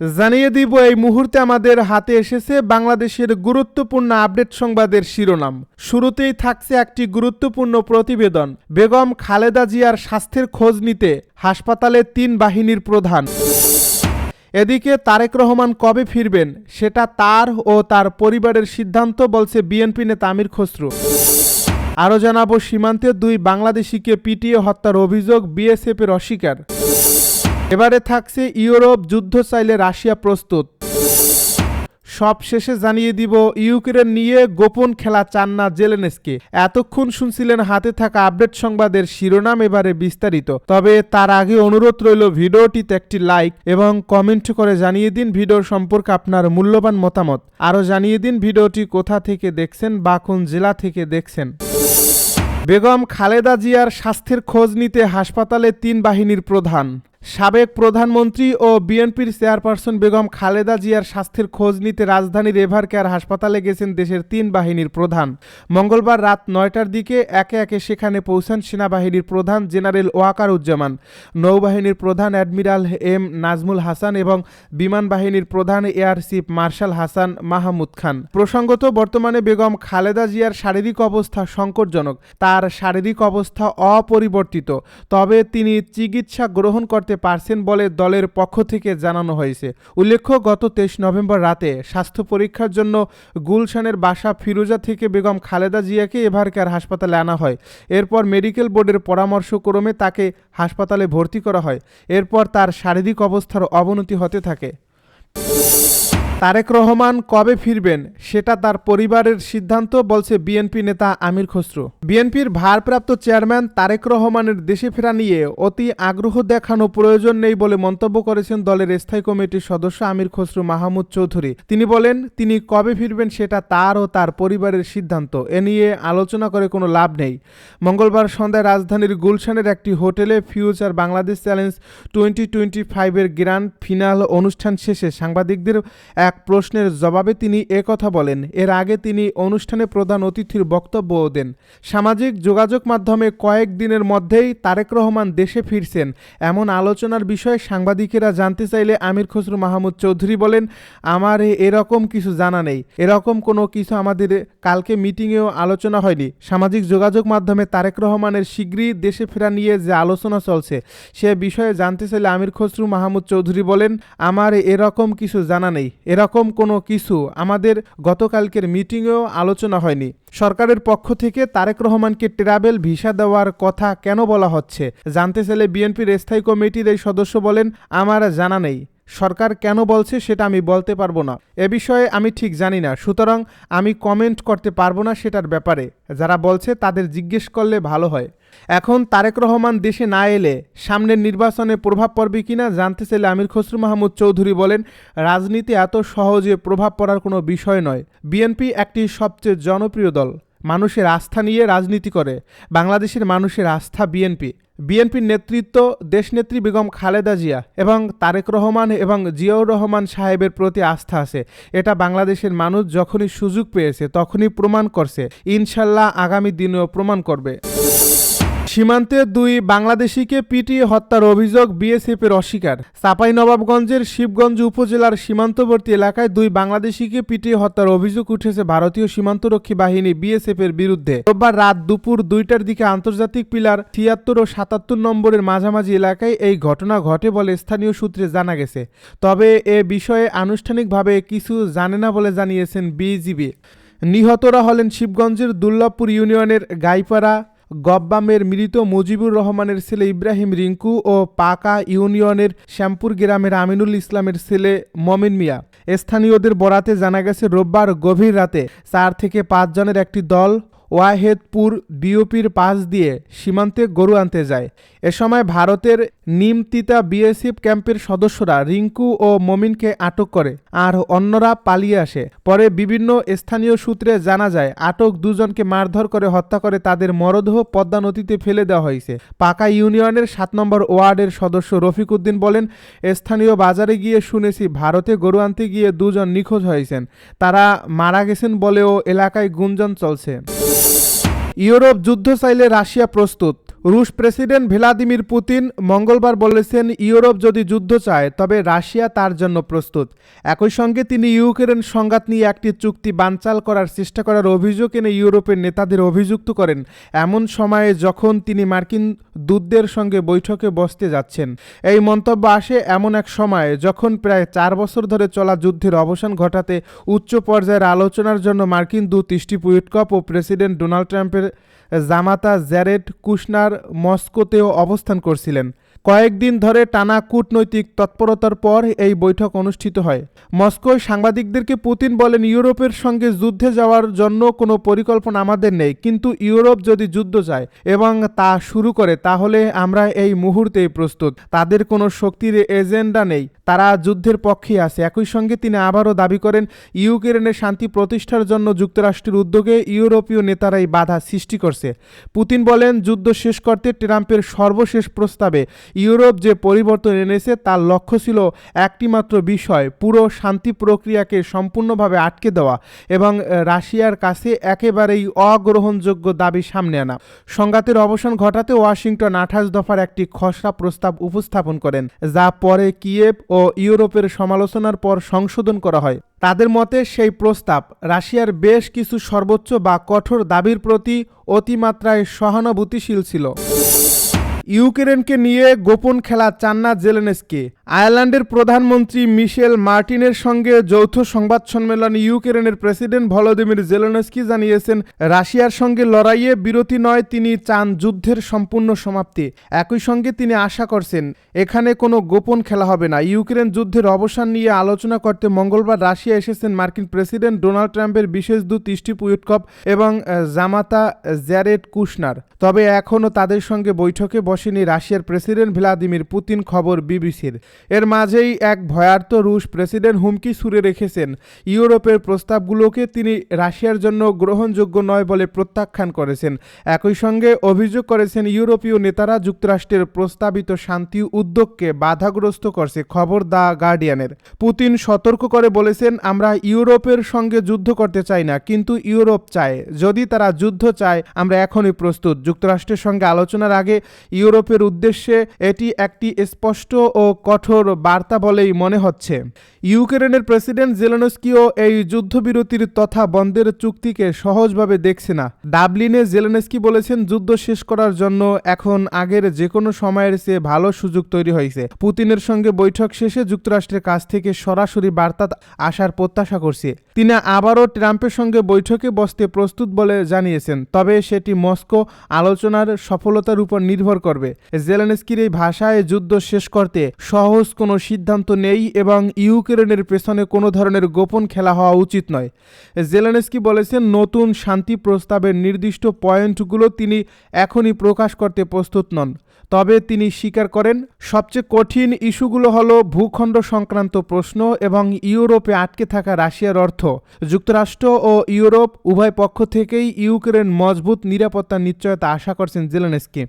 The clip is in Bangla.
জানিয়ে দিব, এই মুহূর্তে আমাদের হাতে এসেছে বাংলাদেশের গুরুত্বপূর্ণ আপডেট সংবাদের শিরোনাম। শুরুতেই থাকছে একটি গুরুত্বপূর্ণ প্রতিবেদন। বেগম খালেদা জিয়ার স্বাস্থ্যের খোঁজ নিতে হাসপাতালে তিন বাহিনীর প্রধান। এদিকে তারেক রহমান কবে ফিরবেন, সেটা তার ও তার পরিবারের সিদ্ধান্ত, বলছে বিএনপি নেতা আমির খসরু। আরও জানাব, সীমান্তে দুই বাংলাদেশিকে পিটিয়ে হত্যার অভিযোগ বিএসএফের অস্বীকার। এবারে থাকছে ইউরোপ যুদ্ধ চাইলে রাশিয়া প্রস্তুত। সব শেষে জানিয়ে দিব, ইউক্রেন নিয়ে গোপন খেলা চান না জেলেনেসকে। এতক্ষণ শুনছিলেন হাতে থাকা আপডেট সংবাদের শিরোনাম এবারে বিস্তারিত। তবে তার আগে অনুরোধ রইল ভিডিওটিতে একটি লাইক এবং কমেন্ট করে জানিয়ে দিন ভিডিও সম্পর্কে আপনার মূল্যবান মতামত। আরও জানিয়ে দিন ভিডিওটি কোথা থেকে দেখছেন বা কোন জেলা থেকে দেখছেন। বেগম খালেদা জিয়ার স্বাস্থ্যের খোঁজ নিতে হাসপাতালে তিন বাহিনীর প্রধান। সাবেক প্রধানমন্ত্রী ও বিএনপির চেয়ারপারসন বেগম খালেদা জিয়ার স্বাস্থ্যের খোঁজ নিতে রাজধানীর এভার কেয়ার হাসপাতালে গেছেন দেশের তিন বাহিনীর প্রধান। মঙ্গলবার রাত নয়টার দিকে একে একে সেখানে পৌঁছান সেনাবাহিনীর প্রধান জেনারেল ওয়াকার উজ্জামান নৌবাহিনীর প্রধান অ্যাডমিরাল এম নাজমুল হাসান এবং বিমান বাহিনীর প্রধান air chief marshal Hasan Mahmud Khan. প্রসঙ্গত, বর্তমানে বেগম খালেদা জিয়ার শারীরিক অবস্থা সংকটজনক। তার শারীরিক অবস্থা অপরিবর্তিত। তবে তিনি চিকিৎসা গ্রহণ করতে পারছেন বলে দলের পক্ষ থেকে জানানো হয়েছে। উল্লেখ্য, গত তেইশ নভেম্বর রাতে স্বাস্থ্য পরীক্ষার জন্য গুলশানের বাসা ফিরোজা থেকে বেগম খালেদা জিয়াকে এভারকেয়ার হাসপাতালে আনা হয়। এরপর মেডিকেল বোর্ডের পরামর্শক্রমে তাকে হাসপাতালে ভর্তি করা হয়। এরপর তার শারীরিক অবস্থার অবনতি হতে থাকে। তারেক রহমান কবে ফিরবেন, সেটা তার পরিবারের সিদ্ধান্ত বলছে বিএনপি নেতা আমির খসরু। বিএনপির ভারপ্রাপ্ত চেয়ারম্যান তারেক রহমানের দেশে ফেরা নিয়ে অতি আগ্রহ দেখানো প্রয়োজন নেই বলে মন্তব্য করেছেন দলের স্থায়ী কমিটির সদস্য আমির খসরু মাহমুদ চৌধুরী। তিনি বলেন, তিনি কবে ফিরবেন সেটা তার ও তার পরিবারের সিদ্ধান্ত, এ নিয়ে আলোচনা করে কোনো লাভ নেই। মঙ্গলবার সন্ধ্যায় রাজধানীর গুলশানের একটি হোটেলে future Bangladesh challenge twenty twenty ফাইভের গ্র্যান্ড ফিনাল অনুষ্ঠান শেষে সাংবাদিকদের এক প্রশ্নের জবাবে তিনি কথা বলেন, এর আগে তিনি অনুষ্ঠানে প্রধান অতিথির বক্তব্যও দেন। সামাজিক যোগাযোগ মাধ্যমে কয়েক দিনের মধ্যেই তারেক রহমান দেশে ফিরছেন। এমন আলোচনার বিষয়ে সাংবাদিকেরা জানতে চাইলে আমির খসরু মাহমুদ চৌধুরী বলেন, আমার এরকম কিছু জানা নেই। এরকম কোনো কিছু আমাদের কালকে মিটিংয়েও আলোচনা হয়নি। সামাজিক যোগাযোগ মাধ্যমে তারেক রহমানের শীঘ্রই দেশে ফেরা নিয়ে যে আলোচনা চলছে, সে বিষয়ে জানতে চাইলে আমির খসরু মাহমুদ চৌধুরী বলেন, আমার এরকম কিছু জানা নেই। এরকম কোনো কিছু আমাদের গতকালকের মিটিংয়েও আলোচনা হয়নি। সরকারের পক্ষ থেকে তারেক রহমানকে ট্রাভেল ভিসা দেওয়ার কথা কেন বলা হচ্ছে? জানতে চাইলে বিএনপির স্থায়ী কমিটির এই সদস্য বলেন, আমার জানা নেই। সরকার কেন বলছে সেটা আমি বলতে পারব না। এ বিষয়ে আমি ঠিক জানি না, সুতরাং আমি কমেন্ট করতে পারব না সেটার ব্যাপারে। যারা বলছে তাদের জিজ্ঞেস করলে ভালো হয়। এখন তারেক রহমান দেশে না এলে সামনের নির্বাচনে প্রভাব পড়বে কিনা জানতে চাইলে আমির খসরু মাহমুদ চৌধুরী বলেন, রাজনীতি এত সহজে প্রভাব পড়ার কোনো বিষয় নয়। বিএনপি একটি সবচেয়ে জনপ্রিয় দল। মানুষের আস্থা নিয়ে রাজনীতি করে। বাংলাদেশের মানুষের আস্থা বিএনপি। বিএনপির নেতৃত্ব দেশনেত্রী বেগম খালেদা জিয়া এবং তারেক রহমান এবং জিয়াউর রহমান সাহেবের প্রতি আস্থা আছে। এটা বাংলাদেশের মানুষ যখনই সুযোগ পেয়েছে, তখনই প্রমাণ করছে। ইনশাল্লাহ আগামী দিনেও প্রমাণ করবে। সীমান্তে দুই বাংলাদেশিকে পিটিয়ে হত্যার অভিযোগ বিএসএফের অস্বীকার। চাঁপাইনবাবগঞ্জের শিবগঞ্জ উপজেলার সীমান্তবর্তী এলাকায় দুই বাংলাদেশিকে পিটিয়ে হত্যার অভিযোগ উঠেছে ভারতীয় সীমান্তরক্ষী বাহিনী বিএসএফ এর বিরুদ্ধে। রোববার রাত দুপুর দুইটার দিকে আন্তর্জাতিক পিলার ছিয়াত্তর ও সাতাত্তর নম্বরের মাঝামাঝি এলাকায় এই ঘটনা ঘটে বলে স্থানীয় সূত্রে জানা গেছে। তবে এ বিষয়ে আনুষ্ঠানিকভাবে কিছু জানে না বলে জানিয়েছেন বিজিবি। নিহতরা হলেন শিবগঞ্জের দুর্লভপুর ইউনিয়নের গাইপাড়া গব্বামের মৃত মুজিবুর রহমানের ছেলে ইব্রাহিম রিঙ্কু ও পাকা ইউনিয়নের শ্যামপুর গ্রামের আমিনুল ইসলামের ছেলে মমিন মিয়া। স্থানীয়দের বরাতে জানা গেছে, রোববার গভীর রাতে চার থেকে পাঁচ জনের একটি দল ওয়াহেদপুর বিওপির পাশ দিয়ে সীমান্তে গরু আনতে যায়। এ সময় ভারতের নিমতিতা বিএসএফ ক্যাম্পের সদস্যরা রিঙ্কু ও মমিনকে আটক করে আর অন্যরা পালিয়ে আসে। পরে বিভিন্ন স্থানীয় সূত্রে জানা যায়, আটক দুজনকে মারধর করে হত্যা করে তাদের মরদেহ পদ্মা নদীতে ফেলে দেওয়া হয়েছে। পাকা ইউনিয়নের সাত নম্বর ওয়ার্ডের সদস্য রফিক উদ্দিন বলেন, স্থানীয় বাজারে গিয়ে শুনেছি, ভারতে গরু আনতে গিয়ে দুজন নিখোঁজ হয়েছেন। তারা মারা গেছেন বলেও এলাকায় গুঞ্জন চলছে। ইউরোপ যুদ্ধ চাইলে রাশিয়া প্রস্তুত। রুশ প্রেসিডেন্ট ভ্লাদিমির পুতিন মঙ্গলবার বলেছেন, ইউরোপ যদি যুদ্ধ চায়, তবে রাশিয়া তার জন্য প্রস্তুত। একই সঙ্গে তিনি ইউক্রেন সংঘাত নিয়ে একটি চুক্তি বানচাল করার চেষ্টা করার অভিযোগ এনে ইউরোপের নেতাদের অভিযুক্ত করেন। এমন সময়ে যখন তিনি মার্কিন দূতদের সঙ্গে বৈঠকে বসতে যাচ্ছেন, এই মন্তব্য আসে এমন এক সময়ে যখন প্রায় চার বছর ধরে চলা যুদ্ধের অবসান ঘটাতে উচ্চ পর্যায়ের আলোচনার জন্য মার্কিন দূত স্টিভ উইটকপ ও প্রেসিডেন্ট ডোনাল্ড ট্রাম্পের জামাতা জ্যারেড কুশনার মস্কোতেও অবস্থান করছিলেন। কয়েকদিন ধরে টানা কূটনৈতিক তৎপরতার পর এই বৈঠক অনুষ্ঠিত হয়। মস্কোয় সাংবাদিকদেরকে পুতিন বলেন, ইউরোপের সঙ্গে যুদ্ধে যাওয়ার জন্য কোনো পরিকল্পনা আমাদের নেই। কিন্তু ইউরোপ যদি যুদ্ধ যায় এবং তা শুরু করে, তাহলে আমরা এই মুহূর্তেই প্রস্তুত। তাদের কোনো শক্তির এজেন্ডা নেই। তারা যুদ্ধের পক্ষে আছে। একই সঙ্গে তিনি আবারও দাবি করেন, ইউক্রেনে শান্তি প্রতিষ্ঠার জন্য যুক্তরাষ্ট্রের উদ্যোগে ইউরোপীয় নেতারাই বাধা সৃষ্টি করছে। পুতিন বলেন, যুদ্ধ শেষ করতে ট্রাম্পের সর্বশেষ প্রস্তাবে ইউরোপ যে পরিবর্তন এনেছে তার লক্ষ্য ছিল একটিমাত্র বিষয়, পুরো শান্তি প্রক্রিয়াকে সম্পূর্ণভাবে আটকে দেওয়া এবং রাশিয়ার কাছে একেবারেই অগ্রহণযোগ্য দাবি সামনে আনা। সংঘাতের অবসান ঘটাতে ওয়াশিংটন আঠাশ দফার একটি খসড়া প্রস্তাব উপস্থাপন করেন, যা পরে কিয়েভ ও ইউরোপের সমালোচনার পর সংশোধন করা হয়। তাদের মতে, সেই প্রস্তাব রাশিয়ার বেশ কিছু সর্বোচ্চ বা কঠোর দাবির প্রতি অতিমাত্রায় সহানুভূতিশীল ছিল। ইউক্রেনকে নিয়ে গোপন খেলা চান না জেলেনেস্কি। আয়ারল্যান্ডের প্রধানমন্ত্রী মিশেল মার্টিনের সঙ্গে যৌথ সংবাদ সম্মেলনে ইউক্রেনের প্রেসিডেন্ট ভলোদিমির জেলেনস্কি জানিয়েছেন, রাশিয়ার সঙ্গে লড়াইয়ে বিরতি নয়, তিনি চান যুদ্ধের সম্পূর্ণ সমাপ্তি। একই সঙ্গে তিনি আশা করছেন, এখানে কোনো গোপন খেলা হবে না। ইউক্রেন যুদ্ধের অবসান নিয়ে আলোচনা করতে মঙ্গলবার রাশিয়া এসেছেন মার্কিন প্রেসিডেন্ট ডোনাল্ড ট্রাম্পের বিশেষ দূত স্টিভ এবং জামাতা জ্যারেড কুশনার। তবে এখনও তাদের সঙ্গে বৈঠকে বসেনি রাশিয়ার প্রেসিডেন্ট ভ্লাদিমির পুতিন খবর বিবিসির। এর মাঝেই এক ভয়ার্ত রুশ প্রেসিডেন্ট হুমকি সুরে রেখেছেন। ইউরোপের প্রস্তাবগুলোকে তিনি রাশিয়ার জন্য গ্রহণযোগ্য নয় বলে প্রত্যাখ্যান করেছেন। একই সঙ্গে অভিযোগ করেছেন ইউরোপীয় নেতারা যুক্তরাষ্ট্রের প্রস্তাবিত শান্তি উদ্যোগকে বাধাগ্রস্ত করছে, খবর দ্য গার্ডিয়ানের। পুতিন সতর্ক করে বলেছেন, আমরা ইউরোপের সঙ্গে যুদ্ধ করতে চাই না, কিন্তু ইউরোপ চায়। যদি তারা যুদ্ধ চায়, আমরা এখনই প্রস্তুত। যুক্তরাষ্ট্রের সঙ্গে আলোচনার আগে ইউরোপের উদ্দেশ্যে এটি একটি স্পষ্ট ও কঠোর বার্তা বলেই মনে হচ্ছে। ইউক্রেনের প্রেসিডেন্ট জেলেনস্কিও এই যুদ্ধবিরতির তথা বন্ধের চুক্তিকে সহজভাবে দেখছে না। ডাবলিনে জেলেনস্কি বলেছেন, যুদ্ধ শেষ করার জন্য এখন আগের যে কোনো সময়ের চেয়ে ভালো সুযোগ তৈরি হয়েছে। পুতিনের সঙ্গে বৈঠক শেষে যুক্তরাষ্ট্রের কাছ থেকে সরাসরি বার্তা আসার প্রত্যাশা করছে। তিনি আবারও ট্রাম্পের সঙ্গে বৈঠকে বসতে প্রস্তুত বলে জানিয়েছেন, তবে সেটি মস্কো আলোচনার সফলতার উপর নির্ভর করবে। জেলেনস্কির এই ভাষায় যুদ্ধ শেষ করতে সহজ কোনো সিদ্ধান্ত নেই এবং ইউক্রেনের পেছনে কোনো ধরনের গোপন খেলা হওয়া উচিত নয়। জেলেনস্কি বলেছেন, নতুন শান্তি প্রস্তাবের নির্দিষ্ট পয়েন্টগুলো তিনি এখনই প্রকাশ করতে প্রস্তুত নন। তবে তিনি স্বীকার করেন, সবচেয়ে কঠিন ইস্যুগুলো হল ভূখণ্ড সংক্রান্ত প্রশ্ন এবং ইউরোপে আটকে থাকা রাশিয়ার অর্থ। যুক্তরাষ্ট্র ও ইউরোপ উভয় পক্ষ থেকেই ইউক্রেন মজবুত নিরাপত্তা নিশ্চয়তা আশা করছেন জেলেনস্কি।